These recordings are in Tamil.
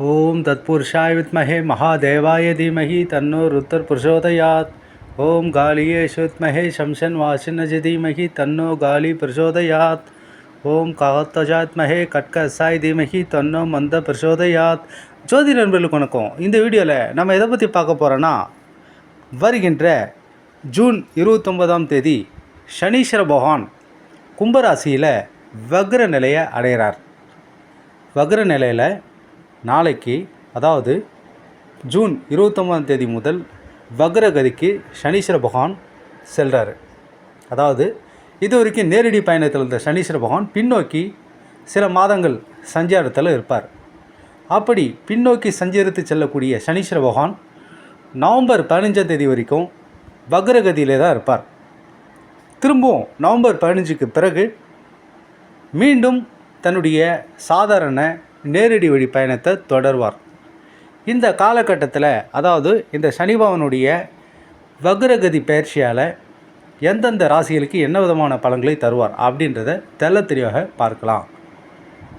ஓம் தத்புருஷாய் வித்மஹே மகாதேவாய தீமஹி தன்னோ ருத்தர் பிரசோதயாத் ஓம் காலியே வித்மஹே சம்சன் வாசினஜ தீமஹி தன்னோ காலி பிரசோதயாத் ஓம் காத்தஜாத்மஹே கட்கசாய் தீமஹி தன்னோ மந்த பிரசோதயாத் ஜோதி நண்பர்களுக்கு வணக்கம். இந்த வீடியோவில் நம்ம எதை பற்றி பார்க்க போகிறோன்னா வருகின்ற ஜூன் இருபத்தொன்பதாம் தேதி சனீஸ்வர பகவான் கும்பராசியில் வக்ர நிலையை அடைகிறார் வக்ர நிலையில் நாளைக்கு அதாவது ஜூன் இருபத்தொம்பதாம் தேதி முதல் வக்ரகதிக்கு சனீஸ்வர பகவான் செல்கிறாரு அதாவது இது வரைக்கும் நேரடி பயணத்தில் இருந்த சனீஸ்வர பகவான் பின்னோக்கி சில மாதங்கள் சஞ்சாரத்தில் இருப்பார். அப்படி பின்னோக்கி சஞ்சரித்து செல்லக்கூடிய சனீஸ்வர பகவான் நவம்பர் பதினஞ்சாம் தேதி வரைக்கும் வக்ரகதியிலே தான் இருப்பார். திரும்பவும் நவம்பர் பதினஞ்சுக்கு பிறகு மீண்டும் தன்னுடைய சாதாரண நேரடி வழி பயணத்தை தொடர்வார். இந்த காலகட்டத்தில் அதாவது இந்த சனிபவனுடைய வக்ரகதி பயிற்சியால் எந்தெந்த ராசிகளுக்கு என்ன விதமான பலன்களை தருவார் அப்படின்றத தெல்ல தெளிவாக பார்க்கலாம்.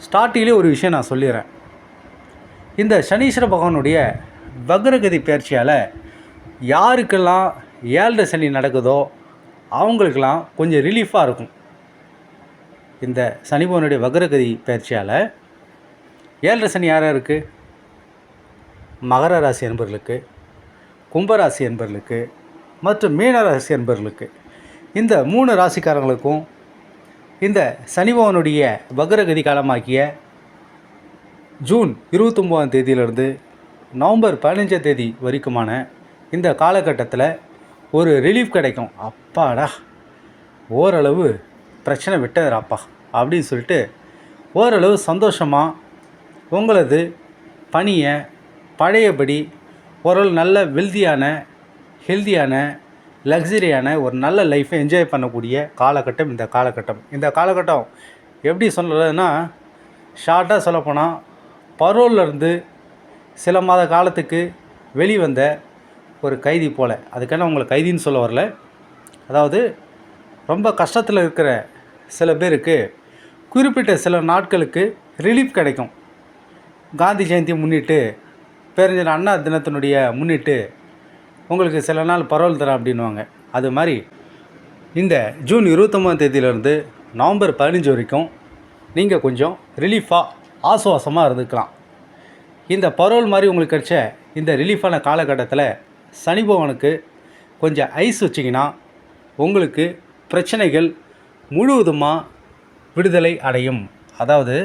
ஸ்டார்டிங்லேயே ஒரு விஷயம் நான் சொல்லிடுறேன். இந்த சனீஸ்வர பகவானுடைய வக்ரகதி பயிற்சியால் யாருக்கெல்லாம் ஏழரை சனி நடக்குதோ அவங்களுக்கெல்லாம் கொஞ்சம் ரிலீஃபாக இருக்கும். இந்த சனிபவனுடைய வக்ரகதி பயிற்சியால் ஏழரை சனி யாராக இருக்குது மகர ராசி என்பவர்களுக்கு கும்பராசி என்பவர்களுக்கு மற்றும் மீனராசி என்பவர்களுக்கு இந்த மூணு ராசிக்காரங்களுக்கும் இந்த சனிபவனுடைய வக்ரகதி காலமாக்கிய ஜூன் இருபத்தொம்போதாம் தேதியிலிருந்து நவம்பர் பதினஞ்சாம் தேதி வரைக்குமான இந்த காலகட்டத்தில் ஒரு ரிலீஃப் கிடைக்கும். அப்பாடா ஓரளவு பிரச்சனை விட்டதுராப்பா அப்படின்னு சொல்லிட்டு ஓரளவு சந்தோஷமாக உங்களது பணியை பழையபடி ஒரு நல்ல வெல்தியான ஹெல்தியான லக்ஸரியான ஒரு நல்ல லைஃப்பை என்ஜாய் பண்ணக்கூடிய காலகட்டம் இந்த காலகட்டம். இந்த காலகட்டம் எப்படி சொல்கிறதுன்னா ஷார்ட்டாக சொல்லப்போனால் பரோல்லேருந்து சில மாத காலத்துக்கு வெளிவந்த ஒரு கைதி போல். அதுக்கான உங்களை கைதின்னு சொல்ல வரல. அதாவது ரொம்ப கஷ்டத்தில் இருக்கிற சில பேருக்கு குறிப்பிட்ட சில நாட்களுக்கு ரிலீஃப் கிடைக்கும். காந்தி ஜெயந்தி முன்னிட்டு பேரறிஞர் அண்ணா தினத்தினுடைய முன்னிட்டு உங்களுக்கு சில நாள் பரவல் தரேன் அப்படின்வாங்க அது மாதிரி இந்த ஜூன் இருபத்தொம்பதாம் தேதியிலேருந்து நவம்பர் பதினஞ்சு வரைக்கும் நீங்கள் கொஞ்சம் ரிலீஃபாக ஆசுவாசமாக இருந்துக்கலாம். இந்த பரோல் மாதிரி உங்களுக்கு கிடச்ச இந்த ரிலீஃபான காலகட்டத்தில் சனி பகவானுக்கு கொஞ்சம் ஐஸ் வச்சிங்கன்னா உங்களுக்கு பிரச்சனைகள் முழுவதுமாக விடுதலை அடையும். அதாவது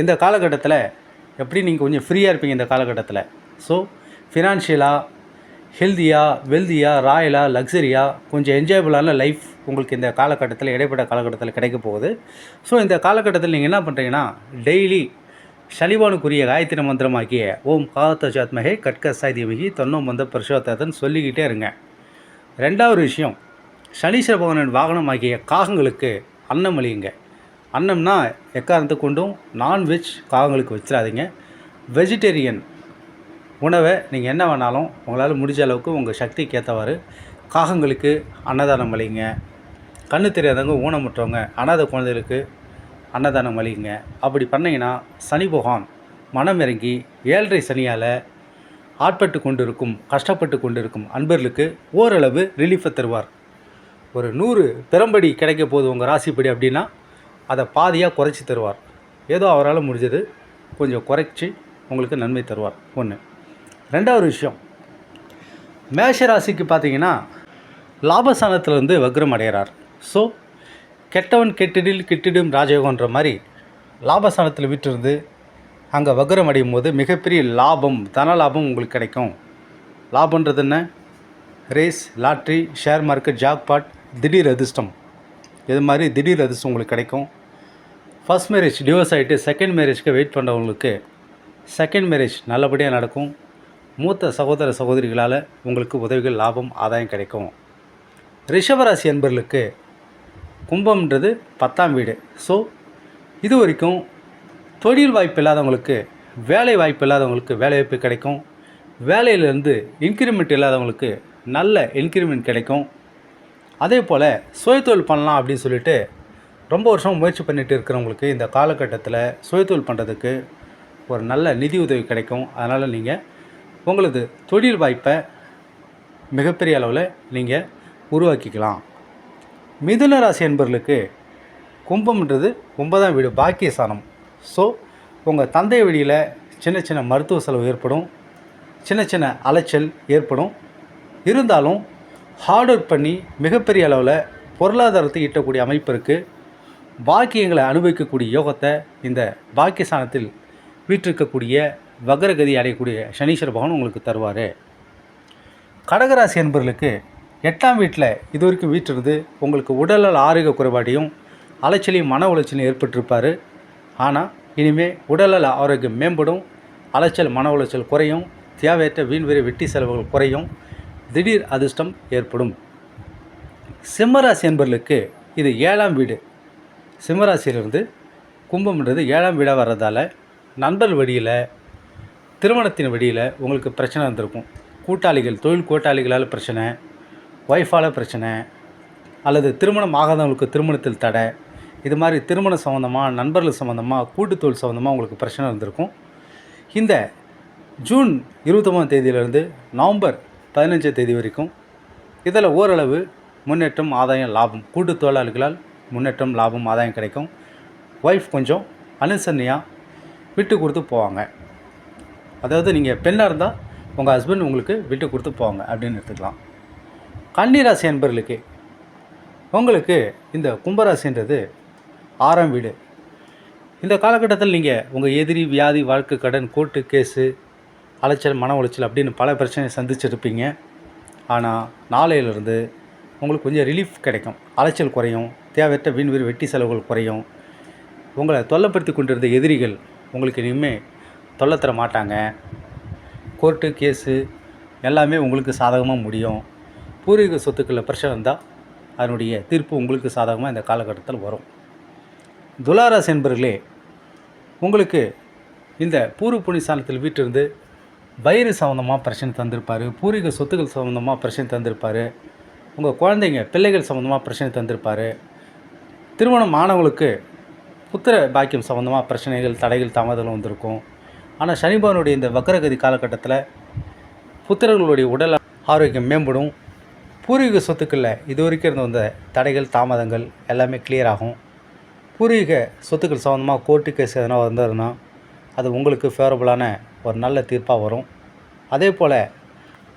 இந்த காலகட்டத்தில் எப்படி நீங்கள் கொஞ்சம் ஃப்ரீயாக இருப்பீங்க இந்த காலகட்டத்தில்? ஸோ ஃபினான்ஷியலாக ஹெல்தியாக வெல்தியாக ராயலாக லக்ஸரியாக கொஞ்சம் என்ஜாயபுளான லைஃப் உங்களுக்கு இந்த காலகட்டத்தில் இடைப்பட்ட காலகட்டத்தில் கிடைக்க போகுது. ஸோ இந்த காலகட்டத்தில் நீங்கள் என்ன பண்ணுறீங்கன்னா டெய்லி சலிவானுக்குரிய காயத்ரி மந்திரமாக்கிய ஓம் காத்தஜாத்மகே கட்க சாய்தீமகி தொன்னோ மந்த பரிசோத்தன் சொல்லிக்கிட்டே இருங்க. ரெண்டாவது விஷயம் சனீஸ்வர பகவானின் வாகனமாகிய காகங்களுக்கு அன்னம் அழியுங்க அன்னம்னா எக்காரணத்தை கொண்டும் நான்வெஜ் காகங்களுக்கு வச்சிடாதீங்க. வெஜிடேரியன் உணவை நீங்கள் என்ன வேணாலும் உங்களால் முடிஞ்ச அளவுக்கு உங்கள் சக்திக்கு ஏற்றவாறு காகங்களுக்கு அன்னதானம் அளிங்க. கண்ணு தெரியாதவங்க ஊனமுற்றவங்க அனாதை குழந்தைகளுக்கு அன்னதானம் அளிங்க. அப்படி பண்ணிங்கன்னா சனி பகவான் மனம் இறங்கி ஏழரை சனியால் ஆட்பட்டு கொண்டிருக்கும் கஷ்டப்பட்டு கொண்டிருக்கும் அன்பர்களுக்கு ஓரளவு ரிலீஃபை தருவார். ஒரு நூறு பெரம்படி கிடைக்க போகுது உங்கள் ராசிப்படி அப்படின்னா அதை பாதியாக குறைச்சி தருவார். ஏதோ அவரால் முடிஞ்சது கொஞ்சம் குறைச்சி உங்களுக்கு நன்மை தருவார். ஒன்று. ரெண்டாவது விஷயம் மேஷராசிக்கு பார்த்தீங்கன்னா லாபஸ்தானத்திலேருந்து வக்ரம் அடைகிறார். ஸோ கெட்டவன் கெட்டிடில் கெட்டிடும் ராஜயோகன்ற மாதிரி லாபஸ்தானத்தில் விட்டிருந்து அங்கே வக்ரம் அடையும் போது மிகப்பெரிய லாபம் தன லாபம் உங்களுக்கு கிடைக்கும். லாபன்றது என்ன? Race lottery share market jackpot திடீர் அதிர்ஷ்டம். இது மாதிரி திடீர் அதிர்ஷ்டம் உங்களுக்கு கிடைக்கும். ஃபஸ்ட் மேரேஜ் டிவோர்ஸ் ஆகிட்டு செகண்ட் மேரேஜ்க்கு வெயிட் பண்ணுறவங்களுக்கு செகண்ட் மேரேஜ் நல்லபடியாக நடக்கும். மூத்த சகோதர சகோதரிகளால் உங்களுக்கு உதவிகள் லாபம் ஆதாயம் கிடைக்கும். ரிஷபராசி என்பர்களுக்கு கும்பம்ன்றது பத்தாம் வீடு. ஸோ இது வரைக்கும் தொழில் வாய்ப்பு இல்லாதவங்களுக்கு வேலை வாய்ப்பு இல்லாதவங்களுக்கு வேலை வாய்ப்பு கிடைக்கும். வேலையிலேருந்து இன்க்ரிமெண்ட் இல்லாதவங்களுக்கு நல்ல இன்க்ரிமெண்ட் கிடைக்கும். அதே போல் சுயத்தொழில் பண்ணலாம் அப்படின்னு சொல்லிட்டு ரொம்ப வருஷம் முயற்சி பண்ணிட்டு இருக்கிறவங்களுக்கு இந்த காலகட்டத்தில் சுயத்தொழில் பண்ணுறதுக்கு ஒரு நல்ல நிதி உதவி கிடைக்கும். அதனால் நீங்கள் உங்களது தொழில் வாய்ப்பை மிகப்பெரிய அளவில் நீங்கள் உருவாக்கிக்கலாம். மிதுன ராசி என்பவர்களுக்கு கும்பம்ன்றது ஒன்பதாம் வீடு பாக்கியஸ்தானம். ஸோ உங்கள் தந்தை வழியில் சின்ன சின்ன மருத்துவ செலவு ஏற்படும். சின்ன சின்ன அலைச்சல் ஏற்படும். இருந்தாலும் ஹார்ட் ஒர்க் பண்ணி மிகப்பெரிய அளவில் பொருளாதாரத்தை ஈட்டக்கூடிய அமைப்பு இருக்குது பாக்கியங்களை அனுபவிக்கக்கூடிய யோகத்தை இந்த பாக்கியஸ்தானத்தில் வீற்றிருக்கக்கூடிய வக்ரகதி அடையக்கூடிய சனீஸ்வர பகவான் உங்களுக்கு தருவார். கடகராசி என்பவர்களுக்கு எட்டாம் வீட்டில் இது வரைக்கும் வீட்டிருந்து உங்களுக்கு உடல்நல ஆரோக்கிய குறைபாட்டையும் அலைச்சலையும் மன உளைச்சலையும் ஏற்பட்டிருப்பார். ஆனால் இனிமேல் உடல்நல ஆரோக்கியம் மேம்படும் அலைச்சல் மன உளைச்சல் குறையும் தேவையற்ற வீண்வெறி வெட்டி செலவுகள் குறையும் திடீர் அதிர்ஷ்டம் ஏற்படும். சிம்மராசி என்பவர்களுக்கு இது ஏழாம் வீடு. சிம்மராசியிலிருந்து கும்பம்ன்றது ஏழாம் வீடாக வர்றதால நண்பர் வழியில் திருமணத்தின் வழியில் உங்களுக்கு பிரச்சனை வந்திருக்கும். கூட்டாளிகள் தொழில் கூட்டாளிகளால் பிரச்சனை ஒய்ஃபால் பிரச்சனை அல்லது திருமணம் ஆகாதவங்களுக்கு திருமணத்தில் தடை இது மாதிரி திருமணம் சம்மந்தமாக நண்பர்கள் சம்மந்தமாக கூட்டுத் தொழில் சம்மந்தமாக உங்களுக்கு பிரச்சனை வந்திருக்கும். இந்த ஜூன் இருபத்தொம்பதாம் தேதியிலிருந்து நவம்பர் பதினஞ்சாம் தேதி வரைக்கும் இதில் ஓரளவு முன்னேற்றம் ஆதாயம் லாபம் கூட்டு தொழிலாளிகளால் முன்னேற்றம் லாபம் ஆதாயம் கிடைக்கும். ஒய்ஃப் கொஞ்சம் அனுசரணையாக விட்டு கொடுத்து போவாங்க. அதாவது நீங்கள் பெண்ணாக இருந்தால் உங்கள் ஹஸ்பண்ட் உங்களுக்கு விட்டு கொடுத்து போவாங்க அப்படின்னு எடுத்துக்கலாம். கன்னிராசி என்பர்களுக்கு உங்களுக்கு இந்த கும்பராசின்றது ஆறாம் வீடு. இந்த காலகட்டத்தில் நீங்கள் உங்கள் எதிரி வியாதி வாழ்க்கை கடன் கோர்ட்டு கேஸு அலைச்சல் மன உளைச்சல் அப்படின்னு பல பிரச்சனையை சந்திச்சிருப்பீங்க. ஆனால் நாளையிலிருந்து உங்களுக்கு கொஞ்சம் ரிலீஃப் கிடைக்கும். அலைச்சல் குறையும். தேவையற்ற வீண் வெட்டி செலவுகள் குறையும். உங்களை தொல்லைப்படுத்தி கொண்டிருந்த எதிரிகள் உங்களுக்கு இனிமேல் தொல்லை தர மாட்டாங்க. கோர்ட்டு கேஸு எல்லாமே உங்களுக்கு சாதகமாக முடியும். பூர்வீக சொத்துக்களில் பிரச்சனை இருந்தால் அதனுடைய தீர்ப்பு உங்களுக்கு சாதகமாக இந்த காலகட்டத்தில் வரும். துலாராஸ் என்பர்களே உங்களுக்கு இந்த பூர்வ புனிசானத்தில் வீட்டிலிருந்து வயிறு சம்மந்தமாக பிரச்சனை தந்திருப்பார் பூர்வீக சொத்துக்கள் சம்மந்தமாக பிரச்சனை தந்திருப்பார் உங்கள் குழந்தைங்க பிள்ளைகள் சம்மந்தமாக பிரச்சனை தந்திருப்பார் திருமணம் ஆனவங்களுக்கு புத்திர பாக்கியம் சம்மந்தமாக பிரச்சனைகள் தடைகள் தாமதங்கள் வந்திருக்கும். ஆனால் சனிபவனுடைய இந்த வக்கரகதி காலகட்டத்தில் புத்திரர்களுடைய உடல் ஆரோக்கியம் மேம்படும். பூர்வீக சொத்துக்களில் இது வரைக்கும் இருந்து வந்த தடைகள் தாமதங்கள் எல்லாமே கிளியர் ஆகும். பூர்வீக சொத்துக்கள் சம்மந்தமாக கோர்ட்டு கேஸ் எதனா வந்ததுன்னா அது உங்களுக்கு ஃபேவரபுளான ஒரு நல்ல தீர்ப்பாக வரும். அதே போல்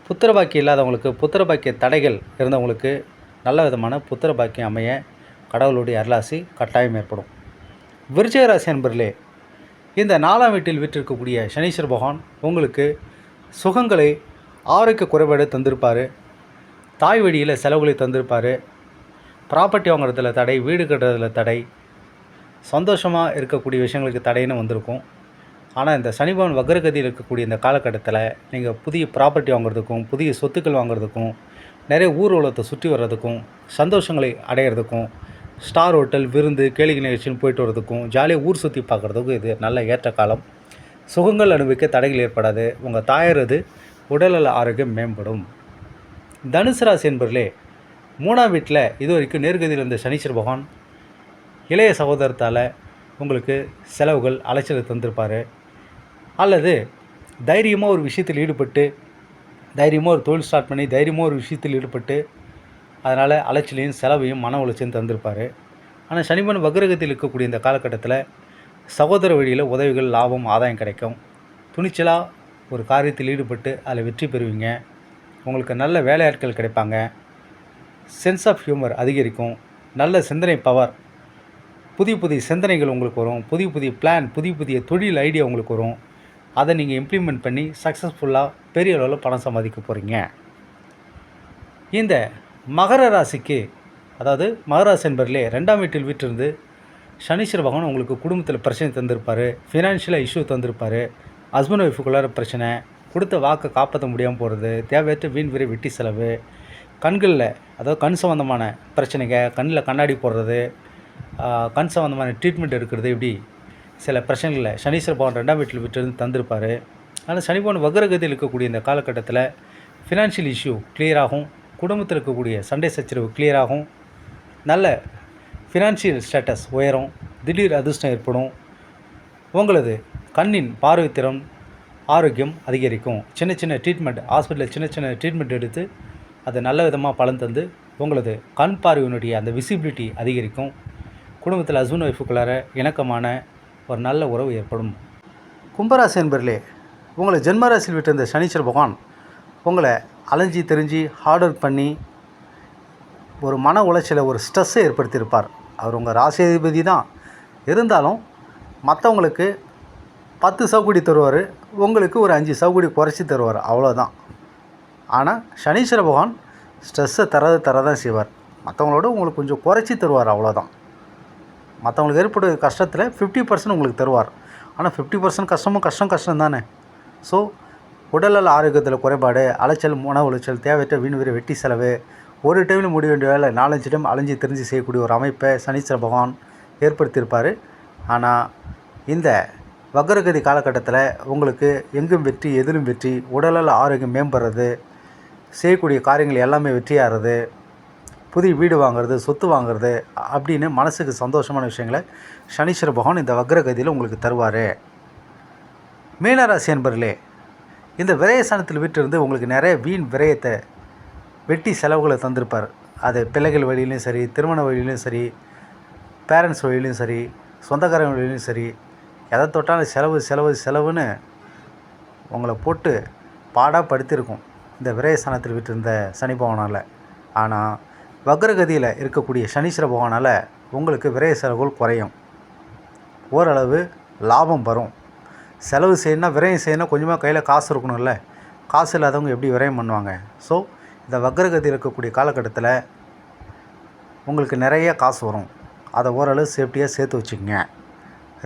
புத்திர பாக்கியம் இல்லாதவங்களுக்கு புத்திர பாக்கிய தடைகள் இருந்தவங்களுக்கு நல்ல விதமான புத்திர பாக்கியம் அமைய கடவுளுடைய அருளாசி கட்டாயம் ஏற்படும். விருச்சிக ராசி அன்பர்களே இந்த நாலாம் வீட்டில் விற்றிருக்கக்கூடிய சனீஸ்வர பகவான் உங்களுக்கு சுகங்களை ஆரோக்கிய குறைபாடு தந்திருப்பார். தாய் வழியில் செலவுகளை தந்திருப்பார். ப்ராப்பர்ட்டி வாங்குறதுல தடை வீடு கட்டுறதுல தடை சந்தோஷமாக இருக்கக்கூடிய விஷயங்களுக்கு தடைன்னு வந்திருக்கும். ஆனால் இந்த சனிபவன் வக்ரகதியில் இருக்கக்கூடிய இந்த காலகட்டத்தில் நீங்கள் புதிய ப்ராப்பர்ட்டி வாங்குறதுக்கும் புதிய சொத்துக்கள் வாங்குறதுக்கும் நிறைய ஊர்வலத்தை சுற்றி வர்றதுக்கும் சந்தோஷங்களை அடையிறதுக்கும் ஸ்டார் ஹோட்டல் விருந்து கேளிக்கை நிகழ்ச்சின்னு போயிட்டு வரதுக்கும் ஜாலியாக ஊர் சுற்றி பார்க்குறதுக்கும் இது நல்ல ஏற்ற காலம். சுகங்கள் அனுபவிக்க தடைகள் ஏற்படாது. உங்கள் தாயரது உடல்நல ஆரோக்கியம் மேம்படும். தனுசு ராசி என்பர்களே மூணாம் வீட்டில் இது வரைக்கும் நேர்கதியில் இருந்த சனீஸ்வர பகவான் இளைய சகோதரத்தால் உங்களுக்கு செலவுகள் அலைச்சலை தந்திருப்பார். அல்லது தைரியமாக ஒரு விஷயத்தில் ஈடுபட்டு தைரியமாக ஒரு தொழில் ஸ்டார்ட் பண்ணி தைரியமாக ஒரு விஷயத்தில் ஈடுபட்டு அதனால் அலைச்சலையும் செலவையும் மன உளைச்சலையும் தந்திருப்பார். ஆனால் சனிமன் வக்ரகத்தில் இருக்கக்கூடிய இந்த காலகட்டத்தில் சகோதர வழியில் உதவிகள் லாபம் ஆதாயம் கிடைக்கும். துணிச்சலாக ஒரு காரியத்தில் ஈடுபட்டு அதில் வெற்றி பெறுவீங்க. உங்களுக்கு நல்ல வேலையாட்கள் கிடைப்பாங்க. சென்ஸ் ஆஃப் ஹியூமர் அதிகரிக்கும். நல்ல சிந்தனை பவர் புதிய புதிய சிந்தனைகள் உங்களுக்கு வரும். புதிய புதிய பிளான் புதிய புதிய தொழில் ஐடியா உங்களுக்கு வரும். அதை நீங்கள் இம்ப்ளிமெண்ட் பண்ணி சக்ஸஸ்ஃபுல்லாக பெரிய அளவில் பணம் சம்பாதிக்க போகிறீங்க இந்த மகர ராசிக்கு அதாவது மகராசி என்பதிலே ரெண்டாம் வீட்டில் வீட்டிலிருந்து சனீஸ்வர பகவான் உங்களுக்கு குடும்பத்தில் பிரச்சனை தந்திருப்பார் ஃபினான்ஷியலாக இஷ்யூ தந்திருப்பார் ஹஸ்பண்ட் ஒய்ஃபுக்குள்ளார பிரச்சனை கொடுத்த வாக்கை காப்பாற்ற முடியாமல் போகிறது தேவையற்ற வீண் விரை வெட்டி செலவு கண்களில் அதாவது கண் சம்மந்தமான பிரச்சனைங்க கண்ணில் கண்ணாடி போடுறது கண் சம்மந்தமான ட்ரீட்மெண்ட் எடுக்கிறது இப்படி சில பிரச்சனைகளில் சனீஸ்வர பகவான் ரெண்டாம் வீட்டில் விட்டு தந்திருப்பார். ஆனால் சனி பகவான் வக்ரகதியில் இருக்கக்கூடிய இந்த காலகட்டத்தில் ஃபினான்ஷியல் இஷ்யூ clear ஆகும். குடும்பத்தில் இருக்கக்கூடிய சண்டை சச்சரவு கிளியர் ஆகும். நல்ல ஃபினான்ஷியல் ஸ்டேட்டஸ் உயரும். திடீர் அதிர்ஷ்டம் ஏற்படும். உங்களது கண்ணின் பார்வைத்திறன் ஆரோக்கியம் அதிகரிக்கும். சின்ன சின்ன ட்ரீட்மெண்ட் ஹாஸ்பிட்டலில் சின்ன சின்ன ட்ரீட்மெண்ட் எடுத்து அதை நல்ல விதமாக பலன் தந்து உங்களது கண் பார்வையினுடைய அந்த விசிபிலிட்டி அதிகரிக்கும். குடும்பத்தில் ஹஸ்பண்ட் ஒய்ஃபுக்குள்ளார இணக்கமான ஒரு நல்ல உறவு ஏற்படும். கும்பராசி என்பர்களே உங்களை ஜென்மராசியில் விட்டிருந்த சனீஸ்வர பகவான் உங்களை அலைஞ்சி தெரிஞ்சு ஹார்ட் ஒர்க் பண்ணி ஒரு மன உளைச்சலை ஒரு ஸ்ட்ரெஸ்ஸை ஏற்படுத்தியிருப்பார். அவர் உங்கள் ராசியாதிபதி தான். இருந்தாலும் மற்றவங்களுக்கு பத்து சவுக்குடி தருவார். உங்களுக்கு ஒரு அஞ்சு சவுக்குடி குறைச்சி தருவார். அவ்வளோதான் ஆனால் சனீஸ்வர பகவான் ஸ்ட்ரெஸ்ஸை தரது தரதான் செய்வார். மற்றவங்களோட உங்களுக்கு கொஞ்சம் குறைச்சி தருவார். அவ்வளோதான் மற்றவங்களுக்கு ஏற்படுற கஷ்டத்தில் ஃபிஃப்டி பர்சன்ட் உங்களுக்கு தருவார். ஆனால் ஃபிஃப்டி பர்சன்ட் கஷ்டமும் கஷ்டம் கஷ்டம் தானே ஸோ உடல்நல ஆரோக்கியத்தில் குறைபாடு அலைச்சல் மன உளைச்சல் தேவையற்ற வீண் வெட்டி செலவு ஒரு டைமில் முடிய வேண்டிய வேலை நாலஞ்சு டைம் அலைஞ்சு தெரிஞ்சு செய்யக்கூடிய ஒரு அமைப்பை சனீஸ்வர பகவான் ஏற்படுத்தியிருப்பார். ஆனால் இந்த வக்ரகதி காலகட்டத்தில் உங்களுக்கு எங்கும் வெற்றி எதிலும் வெற்றி உடல்நல ஆரோக்கியம் மேம்படுறது செய்யக்கூடிய காரியங்கள் எல்லாமே வெற்றியாகிறது புதிய வீடு வாங்குறது சொத்து வாங்குறது அப்படின்னு மனசுக்கு சந்தோஷமான விஷயங்களை சனீஸ்வர பகவான் இந்த வக்ரகதியில் உங்களுக்கு தருவார். மீனராசி என்பர்களே இந்த விரயஸ்தானத்தில் விட்டிருந்து உங்களுக்கு நிறைய வீண் விரயத்தை வெட்டி செலவுகளை தந்திருப்பார். அது பிள்ளைகள் வழியிலையும் சரி திருமண வழியிலையும் சரி பேரண்ட்ஸ் வழியிலையும் சரி சொந்தக்காரங்க வழியிலையும் சரி எதை தொட்டாலும் செலவு செலவு செலவுன்னு உங்களை போட்டு பாடாக படுத்திருக்கும் இந்த விரயஸ்தானத்தில் விட்டிருந்த சனி பகவானால். ஆனால் வக்ரகதியில் இருக்கக்கூடிய சனீஸ்வர பகவானால் உங்களுக்கு விரய செலவுகள் குறையும். ஓரளவு லாபம் வரும். செலவு செய்யணும்னா விரயம் செய்யணும் கொஞ்சமாக கையில் காசு இருக்கணும்ல. காசு இல்லாதவங்க எப்படி விரயம் பண்ணுவாங்க? ஸோ இந்த வக்ரகதியில் இருக்கக்கூடிய காலகட்டத்தில் உங்களுக்கு நிறைய காசு வரும். அதை ஓரளவு சேஃப்டியாக சேர்த்து வச்சுக்கோங்க.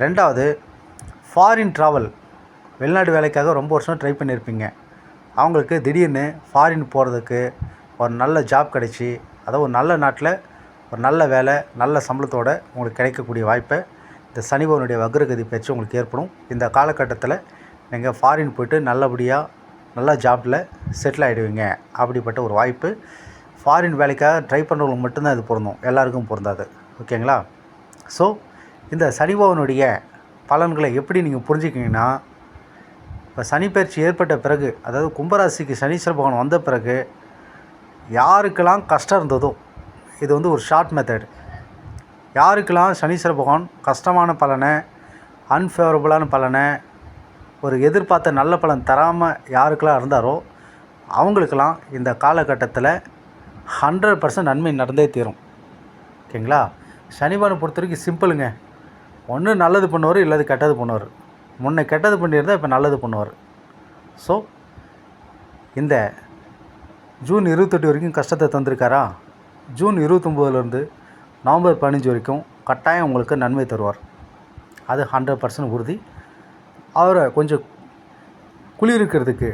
ரெண்டாவது ஃபாரின் ட்ராவல் வெளிநாடு வேலைக்காக ரொம்ப வருஷம் ட்ரை பண்ணியிருப்பீங்க அவங்களுக்கு திடீர்னு ஃபாரின் போகிறதுக்கு ஒரு நல்ல ஜாப் கிடச்சி அதாவது ஒரு நல்ல நாட்டில் ஒரு நல்ல வேலை நல்ல சம்பளத்தோடு உங்களுக்கு கிடைக்கக்கூடிய வாய்ப்பை இந்த சனிபவனுடைய வக்ரகதி பயிற்சி உங்களுக்கு ஏற்படும். இந்த காலகட்டத்தில் நீங்கள் ஃபாரின் போயிட்டு நல்லபடியாக நல்ல ஜாப்பில் செட்டில் ஆகிடுவீங்க அப்படிப்பட்ட ஒரு வாய்ப்பு. ஃபாரின் வேலைக்காக ட்ரை பண்ணுறவங்களுக்கு மட்டும்தான் இது பொருந்தும். எல்லாருக்கும் பொருந்தாது. ஓகேங்களா? ஸோ இந்த சனிபவனுடைய பலன்களை எப்படி நீங்கள் புரிஞ்சுக்கிங்கன்னா இப்போ சனிப்பயிற்சி ஏற்பட்ட பிறகு அதாவது கும்பராசிக்கு சனீஸ்வர பகவான் வந்த பிறகு யாருக்கெல்லாம் கஷ்டம் இருந்ததோ இது வந்து ஒரு ஷார்ட் மெத்தட் யாருக்கெல்லாம் சனீஸ்வர பகவான் கஷ்டமான பலனை அன்ஃபேவரபுளான பலனை ஒரு எதிர்பார்த்த நல்ல பலன் தராமல் யாருக்கெல்லாம் இருந்தாரோ அவங்களுக்கெல்லாம் இந்த காலகட்டத்தில் ஹண்ட்ரட் பர்சன்ட் நன்மை நடந்தே தீரும். ஓகேங்களா? சனிபானை பொறுத்த வரைக்கும் சிம்பிளுங்க ஒன்று நல்லது பண்ணுவார் இல்லாது கெட்டது பண்ணுவார். முன்னே கெட்டது பண்ணியிருந்தால் இப்போ நல்லது பண்ணுவார். ஸோ இந்த ஜூன் இருபத்தெட்டு வரைக்கும் கஷ்டத்தை தந்திருக்காரா? ஜூன் இருபத்தொம்போதுலேருந்து நவம்பர் பதினஞ்சு வரைக்கும் கட்டாயம் உங்களுக்கு நன்மை தருவார். அது ஹண்ட்ரட் பர்சன்ட் உறுதி. அவரை கொஞ்சம் குளிர்க்கிறதுக்கு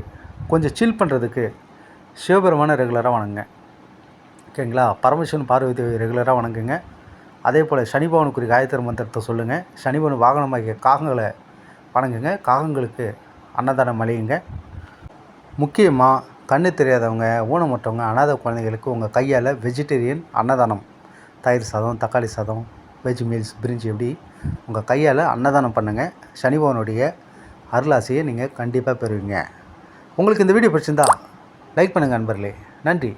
கொஞ்சம் சில் பண்ணுறதுக்கு சிவபெருமானை ரெகுலராக வணங்குங்க. ஓகேங்களா பரமசிவன் பார்வதி ரெகுலராக வணங்குங்க. அதே போல் சனிபவனுக்குரிய காயத்திர மந்திரத்தை சொல்லுங்கள் சனிபவன் வாகனமாகிய காகங்களை வணங்குங்க. காகங்களுக்கு அன்னதானம் அழியுங்க முக்கியமாக கண்ணு தெரியாதவங்க ஊனமுற்றவங்க அனாதை குழந்தைகளுக்கு உங்கள் கையால் வெஜிடேரியன் அன்னதானம். தயிர் சாதம் தக்காளி சாதம் வெஜ் மீல்ஸ் பிரிஞ்சு எப்படி உங்கள் கையால் அன்னதானம் பண்ணுங்கள் சனிபவனுடைய அருளாசையை நீங்கள் கண்டிப்பாக பெறுவீங்க. உங்களுக்கு இந்த வீடியோ பிடிச்சிருந்தா லைக் பண்ணுங்கள் நண்பர்களே. நன்றி.